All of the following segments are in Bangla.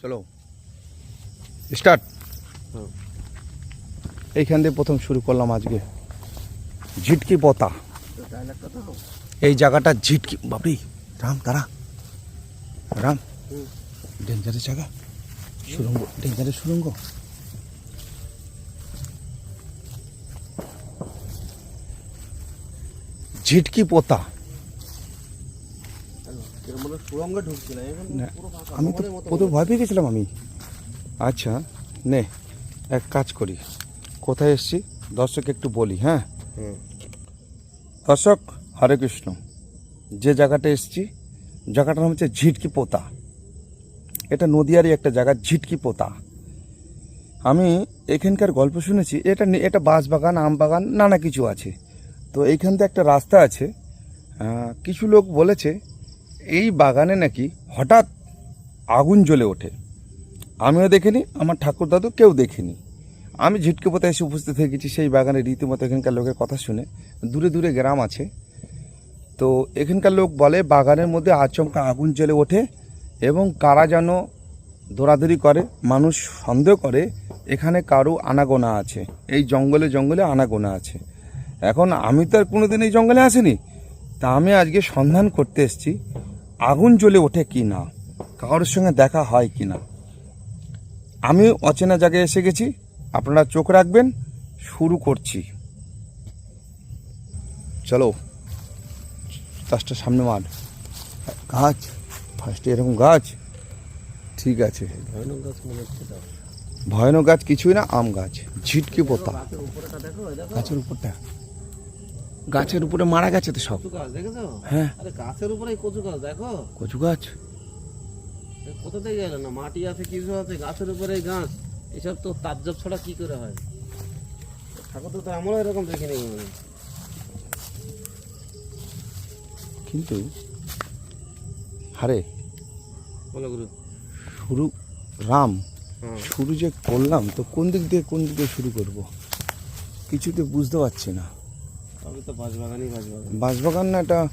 চলো। স্টার্ট। এইখান দিয়ে প্রথম শুরু করলাম আজকে। ঝিটকি পতা। এই জায়গাটা ঝিটকি বাবরি রাম তারা রাম ডেঞ্জারের জায়গা। সুরঙ্গ ডেঞ্জারের সুরঙ্গ। ঝিটকি পোতা এরকম মনে হয় সুরঙ্গে ঢুকছিল এখন না, পুরো ফাঁকা, আমি তো প্রথম ভয় পেয়ে গেছিলাম আমি। আচ্ছা নে এক কাজ করি। কোথায় এসছি? দর্শক একটু বলি হ্যাঁ? দর্শক হরে কৃষ্ণ। যে জায়গাটা এসছি জায়গাটার নাম হচ্ছে ঝিটকি পোতা। এটা নদিয়ারই একটা জায়গা ঝিটকি পোতা। আমি এখানকার গল্প শুনেছি এটা এটা বাঁশ বাগান আম বাগান নানা কিছু আছে। তো এইখান থেকে একটা রাস্তা আছে কিছু লোক বলেছে এই বাগানে নাকি হঠাৎ আগুন জ্বলে ওঠে। আমিও দেখিনি, আমার ঠাকুর দাদু কেউ দেখেনি। আমি ঝিটকে পোতায় এসে উপস্থিত হয়ে গেছি সেই বাগানে, রীতিমতো এখানকার লোকের কথা শুনে। দূরে দূরে গ্রাম আছে। তো এখানকার লোক বলে, বাগানের মধ্যে আচমকা আগুন জ্বলে ওঠে এবং কারা যেন দৌড়াদৌড়ি করে, মানুষ সন্দেহ করে, এখানে কারও আনাগোনা আছে। এই জঙ্গলে জঙ্গলে আনাগোনা আছে। এখন আমি তো আর কোনোদিন এই জঙ্গলে আসিনি। তা আমি আজকে সন্ধান করতে এসেছি। আগুন জ্বলে ওঠে কি না? কারোর সঙ্গে দেখা হয় কি না? আমি অচেনা জায়গায় এসে গেছি। আপনারা চোখ রাখবেন। শুরু করছি। চলো। গাছটা সামনে মাঠ গাছ? ফার্স্টে এরকম গাছ? ঠিক আছে। ভয়ানক গাছ কিছুই না আম গাছ। ঝিটকি পোতা। গাছের উপরেটা। গাছের উপরে মারা গেছে তো সব। গাছ দেখেছ? হ্যাঁ। আরে গাছের উপরে কচু গাছ দেখো। কচু গাছ? কোথা থেকে গেল না? মাটি আছে কিছু আছে গাছের উপরে গাছ। এসব তো তাজ্জব ছাড়া কি করে হয়? ঠাকুর তো আমরাও এরকম দেখিনি। কিন্তু হারে বলো গুরু। শুরু রাম হ্যাঁ। শুরু যে করলাম তো কোন দিক দিয়ে কোন দিক দিয়ে শুরু করব? কিছুতে বুঝতে পারছি না। বাঁশবাগান। না একটা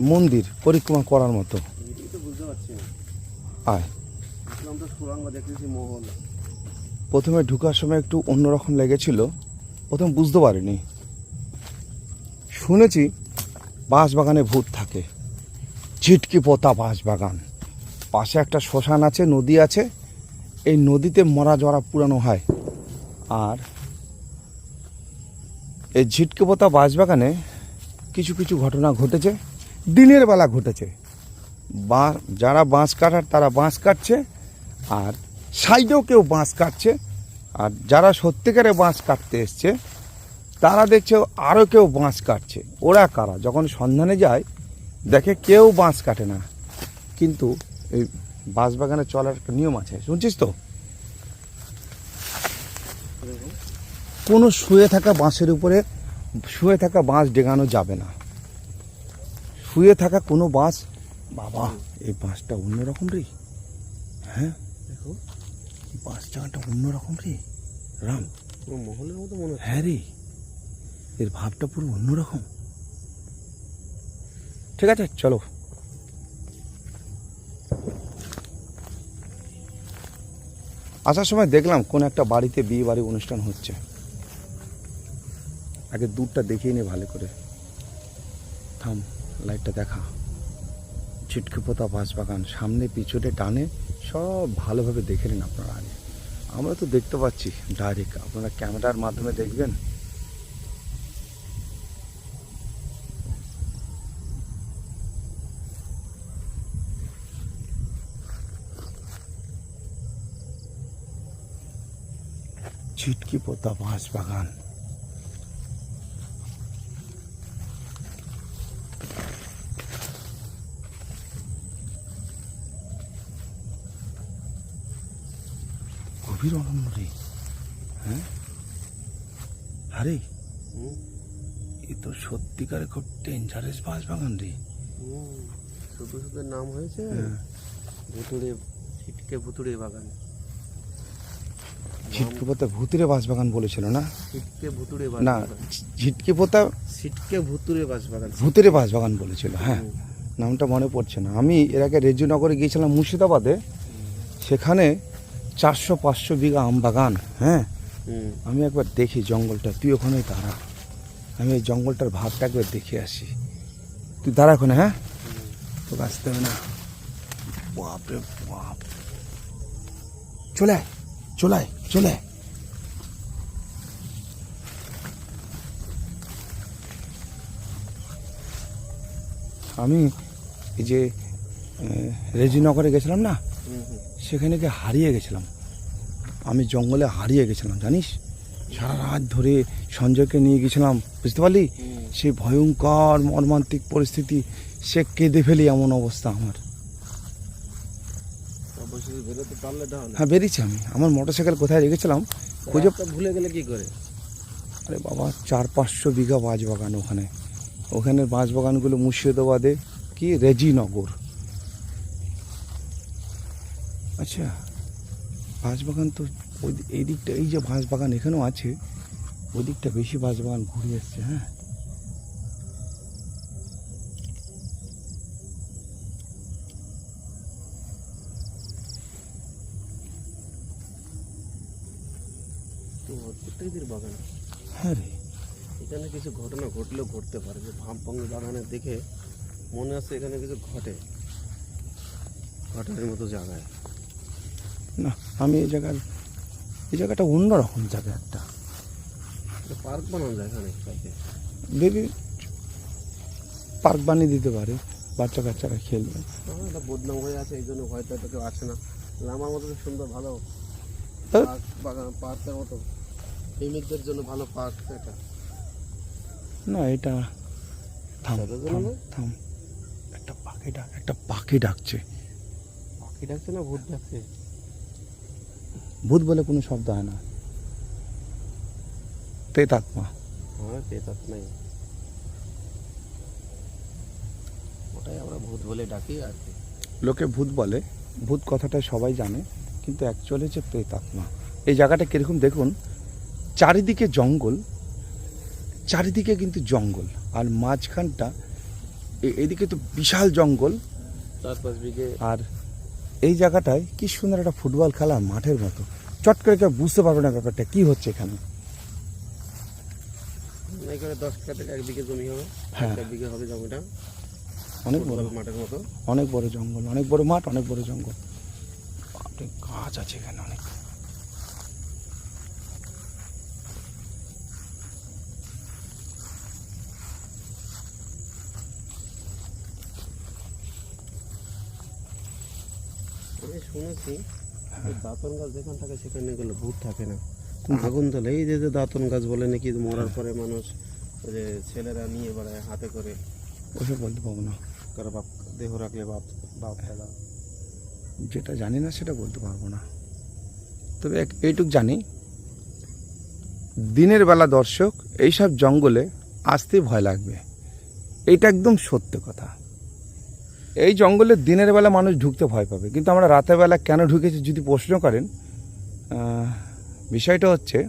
মন্দির পরিক্রমা করার মতো। আয়। প্রথমে ঢুকার সময় একটু অন্যরকম লেগেছিল প্রথম বুঝতে পারিনি। শুনেছি বাঁশবাগানে ভূত থাকে। ছিটকি পোতা বাঁশবাগান। পাশে একটা শ্মশান আছে নদী আছে। এই নদীতে মরা জরা পুরানো হয়। আর এই ঝিটকে পোতা বাঁশবাগানে কিছু কিছু ঘটনা ঘটেছে। দিনের বেলা ঘটেছে। বা যারা বাঁশ কাটার তারা বাঁশ কাটছে আর সাইডেও কেউ বাঁশ কাটছে আর যারা সত্যিকারে বাঁশ কাটতে এসছে তারা দেখছে আরও কেউ বাঁশ কাটছে। ওরা কারা? যখন সন্ধানে যায় দেখে কেউ বাঁশ কাটে না। কিন্তু এই বাঁশ বাগানে চলার একটা নিয়ম আছে। শুনছিস তো? কোনো শুয়ে থাকা বাঁশের উপরে শুয়ে থাকা বাঁশ ডেগানো যাবে না। শুয়ে থাকা কোনো বাঁশ বাবা এই বাঁশটা অন্যরকম রে। হ্যাঁ? দেখো। বাস জায়গাটা অন্যরকম রে। রাম। মহলের মতো মনে হ্যাঁ রে। এর ভাবটা পুরো অন্যরকম। ঠিক আছে চলো। আসার সময় দেখলাম কোন একটা বাড়িতে বিয়ে বাড়ি অনুষ্ঠান হচ্ছে। আগে দূরটা দেখিয়ে নে ভালো করে। থাম, লাইটটা দেখা। ছিটকে পোতা বাঁশবাগান সামনে, পিছনে টানে সব ভালোভাবে দেখে নিন আপনারা আগে। আমরা তো দেখতে পাচ্ছি ডাইরেক্ট আপনারা ক্যামেরার মাধ্যমে দেখবেন। ছিটকি পোতা বাঁশ বাগান গভীর অরণ্য রে। হ্যাঁ? আরে এ তো সত্যিকারে খুব ডেঞ্জারাস বাঁশ বাগান রে। শুধু শুধু নাম হয়েছে হ্যাঁ। ভুতুড়ে ছিটকে ভুতুড়ে বাগান। ঝিটকে পোতা ভূতিরে বাঁশ বাগান বলেছিল না? ছিটকে ভুতুড়ে না বাগান। ঝিটকে পোতা ছিটকে ভুতুড়ে বাস বাগান। ভূতিরে বাঁশ বাগান বলেছিল হ্যাঁ। নামটা মনে পড়ছে না। আমি এর আগে রেজিনগরে গিয়েছিলাম মুর্শিদাবাদে। সেখানে চারশো পাঁচশো বিঘা আম বাগান হ্যাঁ? আমি একবার দেখি জঙ্গলটা। তুই ওখানে দাঁড়া। আমি এই জঙ্গলটার ভাবটা একবার দেখে আসি। তুই দাঁড়া ওখানে হ্যাঁ? তোকে আসতে হবে না। বাপরে বাপ। চলে চলে চলে। আমি এই যে রেজিনগরে গেছিলাম না? সেখানে গিয়ে হারিয়ে গেছিলাম। আমি জঙ্গলে হারিয়ে গেছিলাম জানিস? সারা রাত ধরে সঞ্জয়কে নিয়ে গেছিলাম বুঝতে পারলি। সেই ভয়ঙ্কর মর্মান্তিক পরিস্থিতি সে কেঁদে ফেলি এমন অবস্থা আমার। হ্যাঁ বেরিয়েছি আমি। আমার মোটর সাইকেল কোথায় রেখেছিলাম? খুঁজে ভুলে গেলে কি করে? আরে বাবা চার পাঁচশো বিঘা বাঁশ বাগান ওখানে। ওখানে বাঁশ বাগানগুলো মুর্শিদাবাদে কি? রেজিনগর। আচ্ছা বাঁশ বাগান তো ওই এই দিকটা এই যে বাঁশ বাগান এখানেও আছে ওই দিকটা বেশি বাঁশ বাগান ঘুরে এসছে হ্যাঁ। এদের বাগান। হ্যাঁ রে। এখানে কিছু ঘটনা ঘটলেও ঘটতে পারে যে ভামপঙ্গি বাগানে দেখে মনে হচ্ছে এখানে কিছু ঘটে। ঘটার মতো জায়গায়। না আমি এই জায়গার এই জায়গাটা অন্যরকম জায়গা একটা। পার্ক বানানো যায় বেবি পার্ক? বানিয়ে দিতে পারে বাচ্চা কাচ্চারা খেলবে। একটা বদনাম হয়ে আছে এই জন্য হয়তো এটা কেউ আসে না। আমার মতো সুন্দর ভালো বাগান পার্কের মতো। প্রেমিকদের জন্য ভালো পার্ক এটা। না এটা থাম থাম থাম। একটা পাখি ডাক একটা পাখি ডাকছে। পাখি ডাকছে না ভূত ডাকছে? ভূত বলে কোনো শব্দ হয় না। প্রেতাত্মা হ্যাঁ ওটাই আমরা ভূত বলে ডাকি আর কি। লোকে ভূত বলে ভূত কথাটা সবাই জানে কিন্তু অ্যাকচুয়ালি হচ্ছে প্রেতাত্মা এই জায়গাটা কীরকম দেখুন চারিদিকে জঙ্গল চারিদিকে কিন্তু জঙ্গল আর মাঝখানটা এদিকে তো বিশাল জঙ্গল। চার পাঁচ বিঘে। আর এই জায়গাটায় কি সুন্দর একটা ফুটবল খেলা মাঠের মতো। চট করে কেউ বুঝতে পারবে না ব্যাপারটা কি হচ্ছে এখানে? দশ কাঠা থেকে এক বিঘে জমি হবে হ্যাঁ। বিঘে হবে জমিটা। অনেক বড়। মাঠের মতো। অনেক বড় জঙ্গল অনেক বড় মাঠ অনেক বড় জঙ্গল। গাছ আছে এখানে অনেক আমি শুনেছি হ্যাঁ। দাঁতন গাছ যেখান থাকে সেখানে গেলে ভূত থাকে না। আগুন জ্বলে। এই যে দাঁতন গাছ বলে নাকি মরার পরে মানুষ যে ছেলেরা নিয়ে বেড়ায় হাতে করে। ওসব বলতে পারব না। কারও বাপ দেহ রাখলে বাপ বাপ দাদা। যেটা জানি না সেটা বলতে পারব না। তবে এক- এইটুক জানি। দিনের বেলা দর্শক এইসব জঙ্গলে আসতে ভয় লাগবে। এটা একদম সত্য কথা। এই জঙ্গলে দিনের বেলা মানুষ ঢুকতে ভয় পাবে। কিন্তু আমরা রাতের বেলা কেন ঢুকেছি যদি প্রশ্ন করেন বিষয়টা হচ্ছে,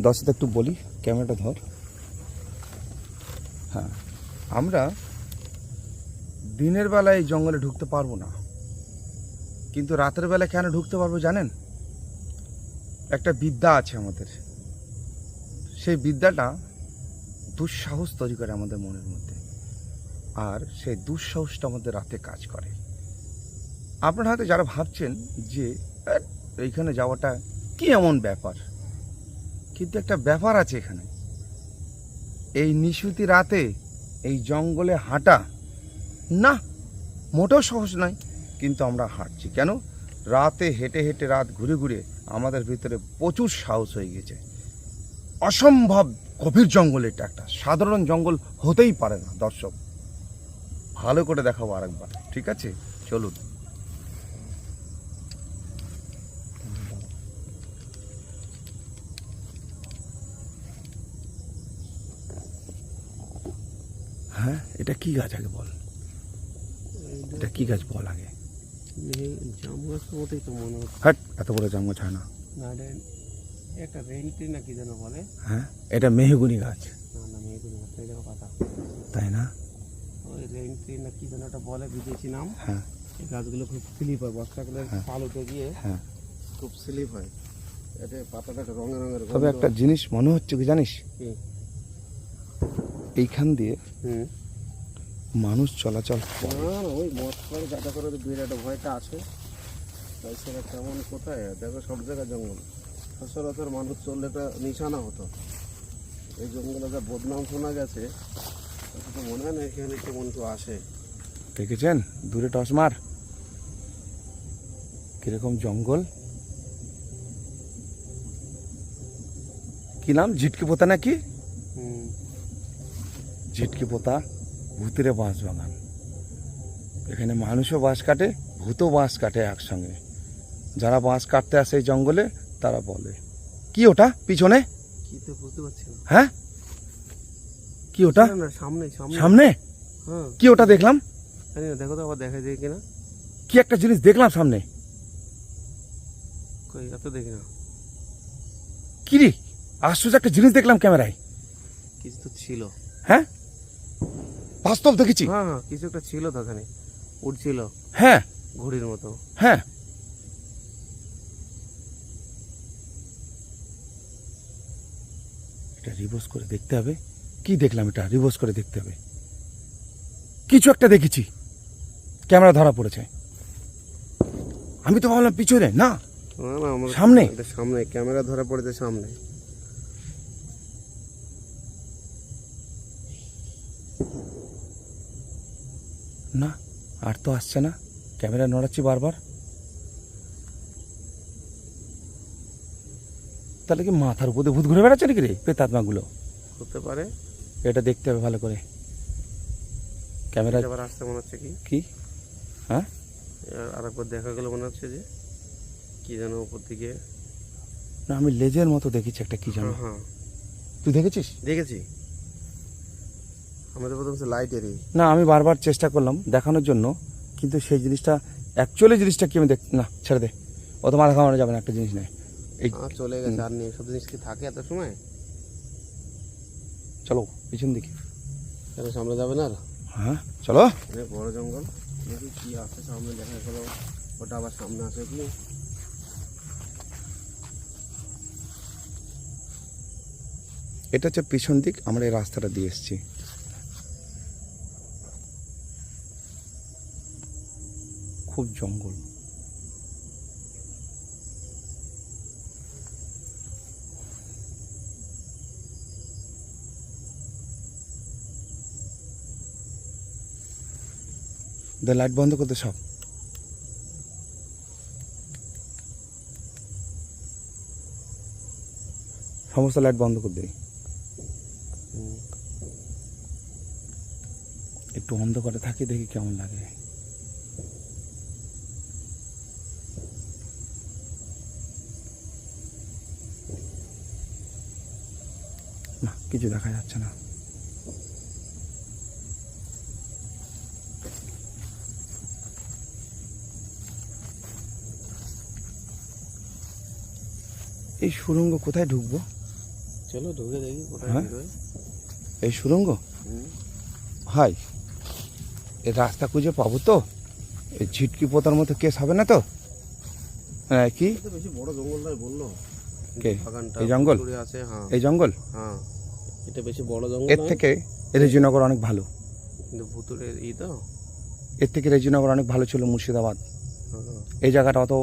দর্শক একটু বলি, ক্যামেরাটা ধর। হ্যাঁ আমরা দিনের বেলা এই জঙ্গলে ঢুকতে পারব না। কিন্তু রাতের বেলা কেন ঢুকতে পারব জানেন? একটা বিদ্যা আছে আমাদের। সেই বিদ্যাটা দুঃসাহস তৈরি করে আমাদের মনের মধ্যে। আর সেই দুঃসাহসটা আমাদের রাতে কাজ করে। আপনারা হয়তো যারা ভাবছেন যে এইখানে যাওয়াটা কি এমন ব্যাপার? কিন্তু একটা ব্যাপার আছে এখানে। এই নিশুতি রাতে এই জঙ্গলে হাঁটা, না, মোটেও সহজ নয়, কিন্তু আমরা হাঁটছি। কেন? রাতে হেঁটে হেঁটে রাত ঘুরে ঘুরে আমাদের ভিতরে প্রচুর সাহস হয়ে গেছে। অসম্ভব গভীর জঙ্গল এটা একটা, সাধারণ জঙ্গল হতেই পারে না, দর্শক। ভালো করে দেখাবো আরেকবার ঠিক আছে? চলুন। হ্যাঁ এটা কি গাছ আগে বল? এটা কি গাছ বল আগে? জাম মতোই তো মনে হচ্ছে। হাট এত বড় জাম গাছ হয় না। না একটা রেন্টি না কি যেন বলে? হ্যাঁ এটা মেহগুনি গাছ। না না গাছ পাতা। তাই না? রেন্টি না কি যেন একটা বলে বিদেশি নাম। হ্যাঁ। এই গাছগুলো খুব স্লিপ হয় বর্ষাকালে হ্যাঁ। পাল উঠে গিয়ে হ্যাঁ। খুব স্লিপ হয়। এতে পাতাটা একটা রঙের রঙের তবে একটা জিনিস মনে হচ্ছে কি জানিস? এইখান দিয়ে মানুষ চলাচল ওই মদ করে যাতা করে বিরাট ভয়টা আছে। তাই সেটা কেমন কোথায়? দেখো সব জায়গায় জঙ্গল। সচরাচর মানুষ চললে নিশানা হতো। এই জঙ্গলে যা বদনাম শোনা গেছে মনে হয় না এখানে কেমন কেউ আসে। দেখেছেন? দূরে টস মার। কীরকম জঙ্গল। কি নাম? ঝিটকি পোতা নাকি? ঝিটকি পোতা ভূতেরে বাঁশ বাগান। এখানে মানুষও বাঁশ কাটে ভূতও বাঁশ কাটে একসঙ্গে। যারা বাঁশ কাটতে আসে এই জঙ্গলে তারা বলে। কি ওটা? পিছনে? হ্যাঁ? কি ওটা? না, সামনে সামনে। সামনে? হ্যাঁ। কি ওটা দেখলাম? জানি না দেখো তো আবার দেখা যায় কিনা। কি একটা জিনিস দেখলাম সামনে? কই এত দেখি না। কি রে? আশ্চর্য একটা জিনিস দেখলাম ক্যামেরায়। কিছু তো ছিল। হ্যাঁ? বাস্তব দেখেছি। হ্যাঁ হ্যাঁ কিছু একটা ছিল তো ওখানে। উঠছিল হ্যাঁ। ঘুড়ির মতো। হ্যাঁ। এটা রিভার্স করে দেখতে হবে। কি দেখলাম এটা? রিভার্স করে দেখতে হবে। কিছু একটা দেখেছি। ক্যামেরা ধরা পড়েছে। আমি তো ভাবলাম পিছনে না? সামনে? সামনে ক্যামেরা ধরা পড়েছে সামনে। না আর তো আসছে না। ক্যামেরা নড়াচ্ছি বারবার। তাহলে কি মাথার উপর ভূত ঘুরে বেড়াচ্ছে নাকি রে পেতাত্মাগুলো হতে পারে। এটা দেখতে হবে ভালো করে। ক্যামেরা আবার আসতে মনে হচ্ছে কি? কি? হ্যাঁ? আর- আরেকবার দেখা গেল মনে হচ্ছে যে কি যেন উপর দিকে। না আমি লেজের মতো দেখেছি একটা কি জানো হ্যাঁ হ্যাঁ। তুই দেখেছিস? দেখেছি। আমাদের প্রথম সে লাইটেরই না আমি বারবার চেষ্টা করলাম দেখানোর জন্য কিন্তু সেই জিনিসটা অ্যাকচুয়ালি জিনিসটা কি আমি দেখ না ছেড়ে দে। অত মাথা খাওয়ানো যাবে না একটা জিনিস নেই এই চলে গেছে আর নেই। সব জিনিস কি থাকে এত সময়? চলো পিছন দিকে। কেন সামনে যাবে না হ্যাঁ চলো। বড় জঙ্গল। দেখি কি আছে সামনে দেখা গেল। ওটা আবার সামনে আসে কি? এটা হচ্ছে পিছন দিক আমরা এই রাস্তাটা দিয়ে এসেছি। খুব জঙ্গল। দে লাইট বন্ধ করতে সব। সমস্ত লাইট বন্ধ করে দিই। একটু অন্ধকারে থাকি দেখি কেমন লাগে। কিছু দেখা যাচ্ছে না। এই সুরঙ্গ কোথায় ঢুকবো? চলো ঢুকে দেখি কোথায় হ্যাঁ? এই সুরঙ্গ? হাই এই রাস্তা খুঁজে পাবো তো? এই ঝিটকি পোতার মতো কেস হবে না তো? হ্যাঁ কি? বড় জঙ্গলটাই বলল। কে? এই জঙ্গল? হ্যাঁ। এই জঙ্গল? হ্যাঁ এটা বেশি বড় জঙ্গল এর থেকে রেজিনগর অনেক ভালো। কিন্তু ভুতুরের ই তো। এর থেকে রেজিনগর অনেক ভালো ছিল মুর্শিদাবাদ। হ্যাঁ। এই জায়গাটা অত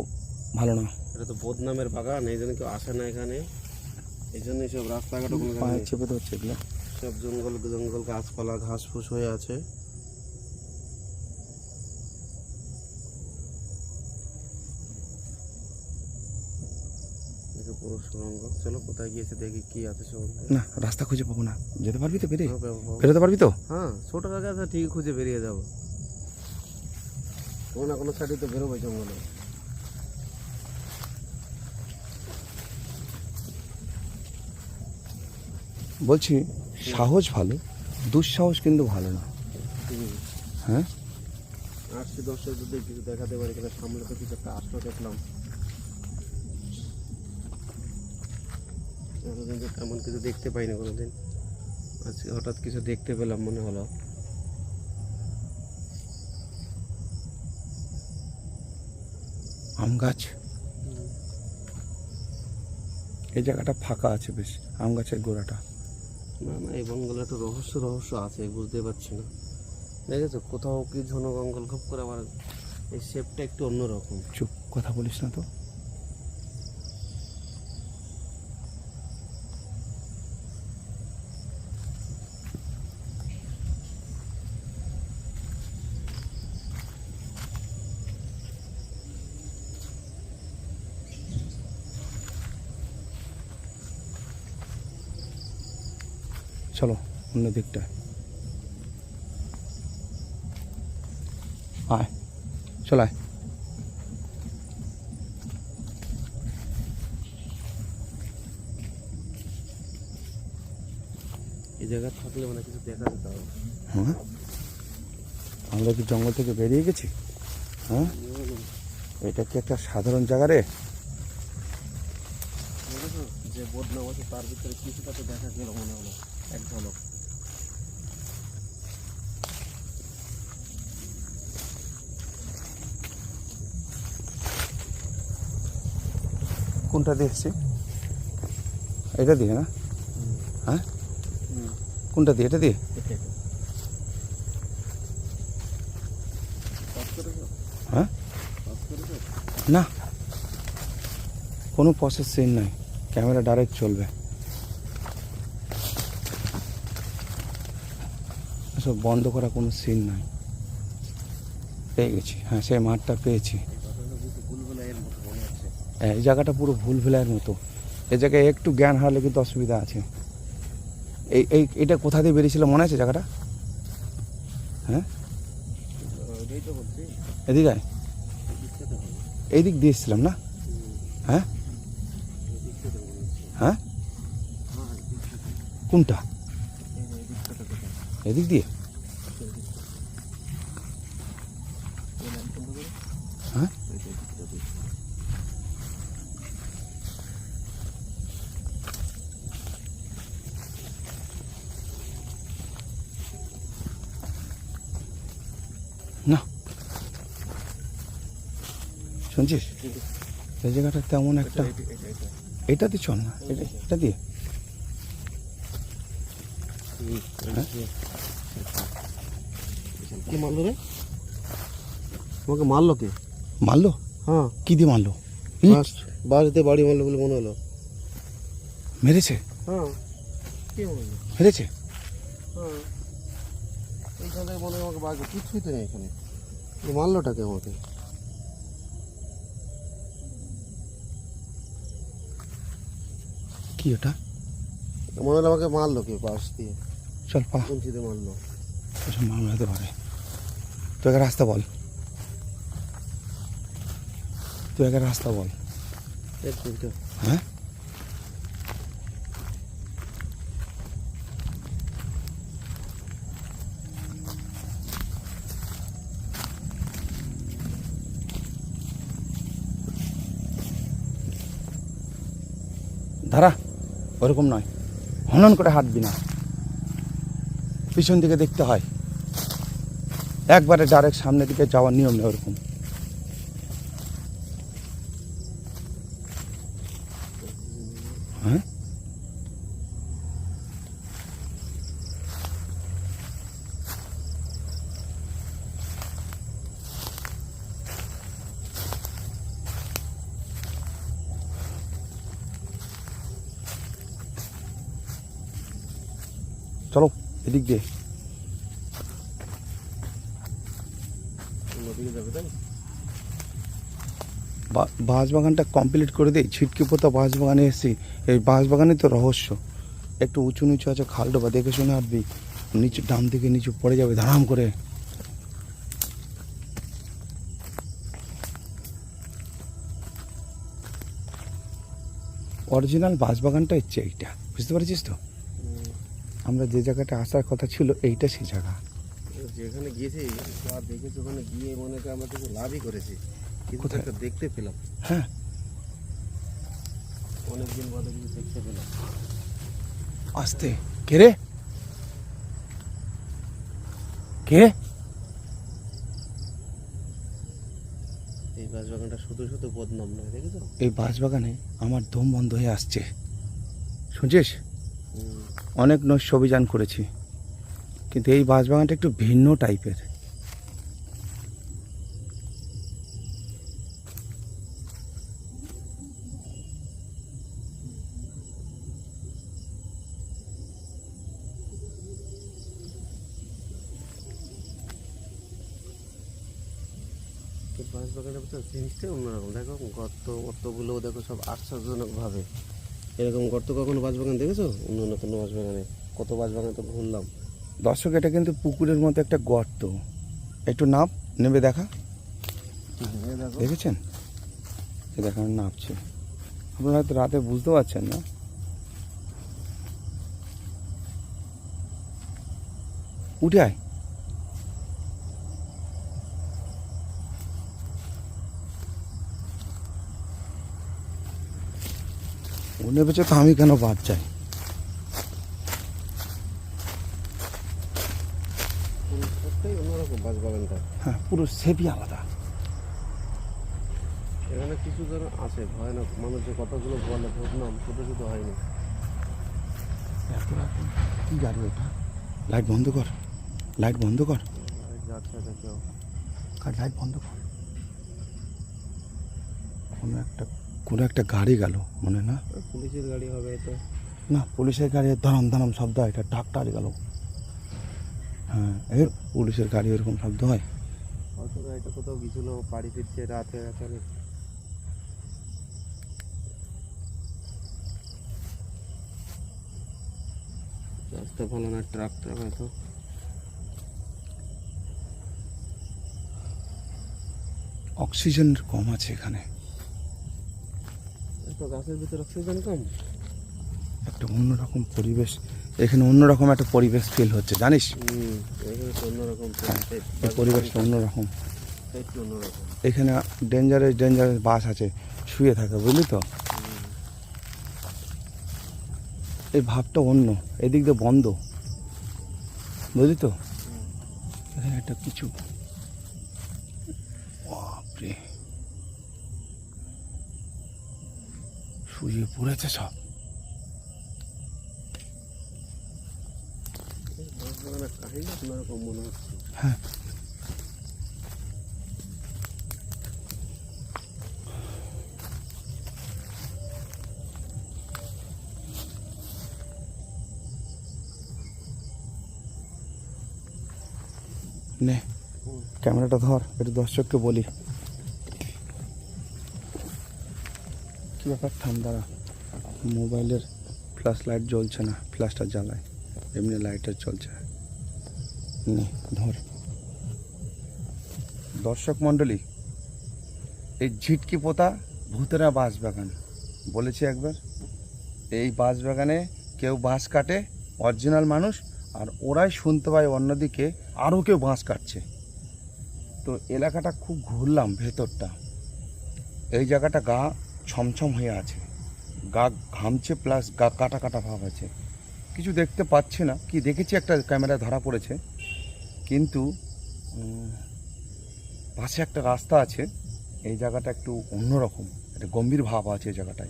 ভালো না। এটা তো বদনামের বাগান এই জন্য কেউ আসে না এখানে। এই জন্য সব রাস্তাঘাট কোনো পায়ে চেপে ধরছে এগুলো। সব জঙ্গল জঙ্গল গাছপালা ঘাস ফুস হয়ে আছে। পুরো সুরঙ্গ। চলো কোথায় গিয়েছে দেখি কি আছে সুরঙ্গে। না রাস্তা খুঁজে পাবো না। যেতে পারবি তো বেরে পাবো, পাবো। বেরোতে পারবি তো? হ্যাঁ ছোট জায়গা আছে ঠিক খুঁজে বেরিয়ে যাব। কোনো না কোনো সাইডে তো বেরোবে জঙ্গলে। বলছি সাহস ভালো দুঃসাহস কিন্তু ভালো না। হ্যাঁ? আসছি দশটা যদি কিছু দেখাতে পারি কিনা সামনে তো কিছু একটা আসলো দেখলাম। তো তেমন কিছু দেখতে পাইনি কোনোদিন। আজকে হঠাৎ কিছু দেখতে পেলাম মনে হলো। আম গাছ? এই জায়গাটা ফাঁকা আছে বেশ আম গাছের গোড়াটা। না না, এই বঙ্গলে একটা রহস্য রহস্য আছে বুঝতে পারছি না। দেখেছ? কোথাও কি ঝনগঙ্গল খুব করে আমার এই শেপটা একটু অন্যরকম। চুপ, কথা বলিস না তো। চলো অন্য দিকটা। আয়। চল আয়। এই থাকলে মানে কিছু দেখা যেত হ্যাঁ? আমরা কি জঙ্গল থেকে বেরিয়ে গেছি? হ্যাঁ? এটা কি একটা সাধারণ জায়গা রে? যে আছে তার ভিতরে কিছুটা তো দেখা গেল মনে হলো। এক ঝলক। কোনটা দিয়ে এসছি? এটা দিয়ে না? হ্যাঁ? কোনটা দিয়ে এটা দিয়ে? হ্যাঁ? না। কোনো প্রসেস সিন নাই। ক্যামেরা ডাইরেক্ট চলবে। এসব বন্ধ করা কোনো সিন নাই। পেয়ে গেছি। হ্যাঁ সেই মাঠটা পেয়েছি। হ্যাঁ, এই জায়গাটা পুরো ভুল ভুলাইয়ের মতো। এই জায়গায় একটু জ্ঞান হারলে কিন্তু অসুবিধা আছে। এই এই এটা কোথা দিয়ে বেরিয়েছিল মনে আছে জায়গাটা? হ্যাঁ? এদিকে আয়। এই দিকটা তো হবে এই দিক দিয়ে এসেছিলাম না? হ্যাঁ? হ্যাঁ। কোনটা? এদিক দিয়ে এই দিকটা। এই লাইট বন্ধ করো। হ্যাঁ এই যে এই দিকটা দিয়ে। না শুনছিস? এই জায়গাটা তেমন একটা এটা- চল না? এটা। দিয়ে? হ্যাঁ? যে। কে মারলো রে? তোমাকে মারলো কে? মারলো? হ্যাঁ। কি দিয়ে মারলো? বাস বাড়িতে বাড়ি মারলো বলে মনে হলো। মেরেছে? হ্যাঁ। কে মারলো? মেরেছে? হ্যাঁ। এইখানে মনে হয় আমাকে বাজে কিছুই তো নেই এখানে। মারলোটাকে আমাকে? কি ওটা? মনে হলো আমাকে মারলো কে পাশ দিয়ে। চল পা। কুঞ্চিতে মারলো। ওসব মামলা হতে পারে তুই একটা রাস্তা বল। তুই একটা রাস্তা বল। হ্যাঁ? ধারা ওরকম নয়। হনন করে হাঁটবি না। পিছন দিকে দেখতে হয়। একবারে ডাইরেক্ট সামনের দিকে যাওয়ার নিয়ম নেই ওরকম। বা- বাঁশবাগানটা কমপ্লিট করে দিই। ছিটকে পোতা বাঁশবাগানে এসেছি। এই বাঁশবাগানে তো রহস্য। একটু উঁচু নিচু আছে খাল ডোবা দেখে শুনে হাঁটবি। নিচু ডান দিকে নিচু পড়ে যাবে ধারাম করে। অরিজিনাল বাঁশবাগানটা হচ্ছে এইটা। বুঝতে পারছিস তো? আমরা যে জায়গাটা আসার কথা ছিল এইটা সেই জায়গা। যেখানে গিয়েছি দেখেছি ওখানে গিয়ে মনে হয় আমরা কিছু লাভই করেছি। কোথায়? দেখতে পেলাম। হ্যাঁ। অনেকদিন বাদে কিছু দেখতে পেলাম। আসতে। কে রে? কে? এই এই গাছ বাগানটা শুধু শুধু বদনাম নয় দেখেছ? এই বাঁশবাগানে আমার দম বন্ধ হয়ে আসছে। শুনছিস? অনেক নৈশ অভিযান করেছি। কিন্তু এই বাঁশবাগানটা একটু ভিন্ন টাইপের জিনিসটাই অন্যরকম। দেখো গর্ত গর্তগুলো দেখো সব আশ্চর্যজনক ভাবে এরকম গর্ত কখনো বাঁশ বাগান দেখেছ? অন্য অন্য কোনো বাঁশ বাগানে কত বাঁশ বাগানে তো ঘুরলাম দর্শক এটা কিন্তু পুকুরের মতো একটা গর্ত। একটু নাপ নেবে দেখা। এই দেখেছেন? দেখেন নাপছে। আপনারা হয়তো রাতে বুঝতে পারছেন না। উঠে আয়। ও নেবেছে তো আমি কেন বাদ যাই? হ্যাঁ পুরো সেপি আলাদা। এখানে কিছু জন আছে ভয়ানক। মানুষ যে কথাগুলো বলে বদনাম শুধু শুধু হয়নি। কি গাড়ি ওটা? লাইট বন্ধ কর। লাইট বন্ধ কার। লাইট বন্ধ কর। কোনো একটা কোনো একটা গাড়ি গেল মনে না? পুলিশের গাড়ি হবে তো না পুলিশের গাড়ি দাঁড়াম দাঁড়াম শব্দ হয় এটা টাক টাক গেল। হ্যাঁ এর পুলিশের গাড়ি এরকম শব্দ হয়? হয়তো গাড়িটা কোথাও গেছিল বাড়ি ফিরছে রাতে রাতে রাস্তা ভালো না ট্রাক ট্রাক হয়তো অক্সিজেন কম আছে এখানে। তো গাছের ভিতরে অক্সিজেন কম? একটা অন্যরকম পরিবেশ এখানে অন্যরকম একটা পরিবেশ ফিল হচ্ছে জানিস? হ্যাঁ, এই পরিবেশটা অন্যরকম। এখানে ডেঞ্জারাস ডেঞ্জারাস বাস আছে শুয়ে থাকে বুঝলি তো? এই ভাবটা অন্য এদিক দিয়ে বন্ধ বুঝলি তো? এখানে একটা কিছু বাপরে। শুয়ে পড়েছে সব। হ্যাঁ। ক্যামেরাটা ধর একটু দর্শককে বলি। ব্যাপার দাঁড়া। মোবাইলের ফ্ল্যাশ লাইট জ্বলছে না, ফ্ল্যাশটা জ্বালায়, এমনি লাইটার চলছে। ধর। দর্শক মণ্ডলী, এই ঝিটকি পোতা ভূতেরা বাঁশ বাগান, বলেছি একবার, এই বাঁশ বাগানে কেউ বাঁশ কাটে, অরিজিনাল মানুষ, আর ওরাই শুনতে পায় অন্যদিকে আরও কেউ বাঁশ কাটছে। তো এলাকাটা খুব ঘুরলাম ভেতরটা। এই জায়গাটা গা ছমছম হয়ে আছে। গা ঘামছে প্লাস গা কাটা কাটা ভাব আছে। কিছু দেখতে পাচ্ছি না। কি দেখেছি একটা ক্যামেরা ধরা পড়েছে। কিন্তু পাশে একটা রাস্তা আছে। এই জায়গাটা একটু অন্যরকম। একটা গম্ভীর ভাব আছে এই জায়গাটায়।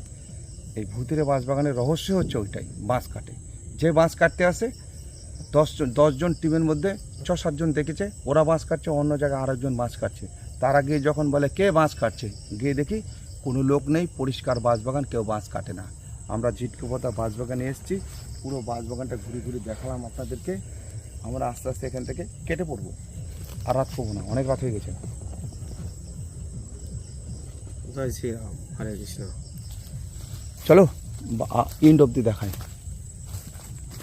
এই ভূতের বাঁশবাগানের রহস্য হচ্ছে ওইটাই, বাঁশ কাটে। যে বাঁশ কাটতে আসে দশজন দশজন টিমের মধ্যে ছ সাতজন দেখেছে, ওরা বাঁশ কাটছে, অন্য জায়গায় আরেকজন বাঁশ কাটছে। তারা গিয়ে যখন বলে, কে বাঁশ কাটছে? গিয়ে দেখি কোনো লোক নেই পরিষ্কার বাঁশবাগান কেউ বাঁশ কাটে না। আমরা জিটকুপতা বাঁশবাগানে এসেছি পুরো বাঁশবাগানটা ঘুরে ঘুরে দেখালাম আপনাদেরকে। আমরা আস্তে আস্তে এখান থেকে কেটে পড়ব। আর রাত করব না অনেক রাত হয়ে গেছে। জয় শ্রীরাম হরে কৃষ্ণ। চলো ইন্ড অব্দি দেখাই।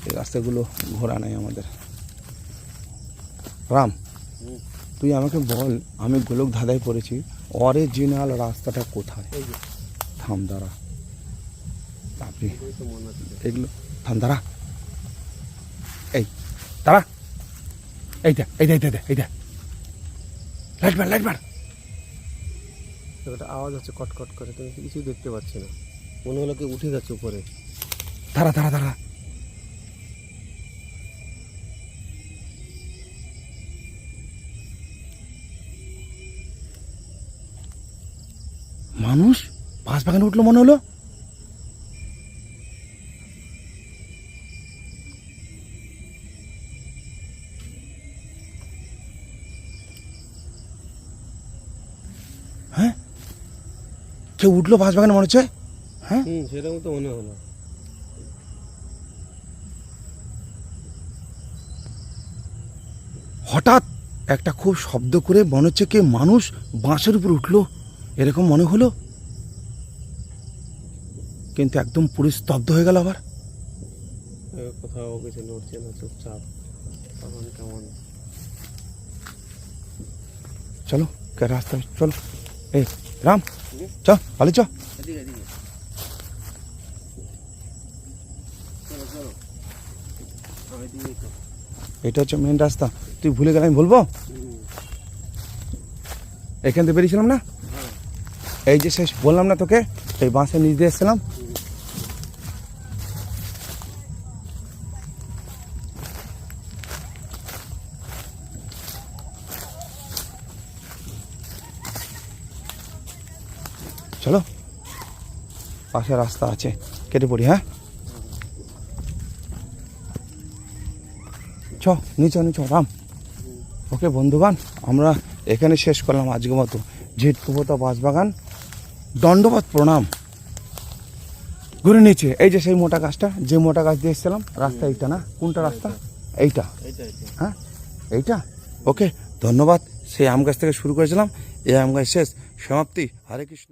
এই রাস্তাগুলো ঘোরা নাই আমাদের। রাম তুই আমাকে বল আমি গোলক ধাঁধায় পড়েছি। অরিজিনাল রাস্তাটা কোথায়? এই যে আপনি এগুলো থাম দাঁড়া। এই দাঁড়া। এইটা এইটা এইটা এইটা, লাইট মার লাইট মার। একটা আওয়াজ হচ্ছে কটকট করে তুমি কিছুই দেখতে পাচ্ছি না। মনে হলো কি উঠে যাচ্ছে উপরে। দাঁড়া দাঁড়া দাঁড়া। মানুষ? বাঁশ বাগানে উঠল মনে হলো? হ্যাঁ? কেউ উঠল বাঁশ বাগানে মনে হচ্ছে? হ্যাঁ? সেরকম তো মনে হলো। হঠাৎ একটা খুব শব্দ করে মনে হচ্ছে কে মানুষ বাঁশের উপর উঠল। এরকম মনে হলো? কিন্তু একদম পুরো স্তব্ধ হয়ে গেল আবার। কোথাও কিছু নড়ছে না চুপচাপ। তখন কেমন? চলো কে রাস্তা চলো। এই রাম চ পালি চ। এটা হচ্ছে মেন রাস্তা। তুই ভুলে গেলে আমি বলব? এখান থেকে বেরিয়েছিলাম না? হ্যাঁ। এই যে শেষ বললাম না তোকে এই বাসের নিচ দিয়ে এসেছিলাম চলো পাশে রাস্তা আছে। কেটে পড়ি হ্যাঁ? চ, নিচ নিচ, রাম। ওকে বন্ধুগান আমরা এখানে শেষ করলাম আজকের মতো। ঝিটকুপতা বাঁশবাগান দণ্ডবাদ প্রণাম। ঘুরে নিচে, এই যে সেই মোটা গাছটা, যে মোটা গাছ দিয়ে এসেছিলাম, রাস্তা এইটা না? কোনটা রাস্তা? এইটা। হ্যাঁ? এইটা? ওকে, ধন্যবাদ। সেই আম গাছ থেকে শুরু করেছিলাম। এই আম গাছ শেষ। সমাপ্তি। হরে কৃষ্ণ।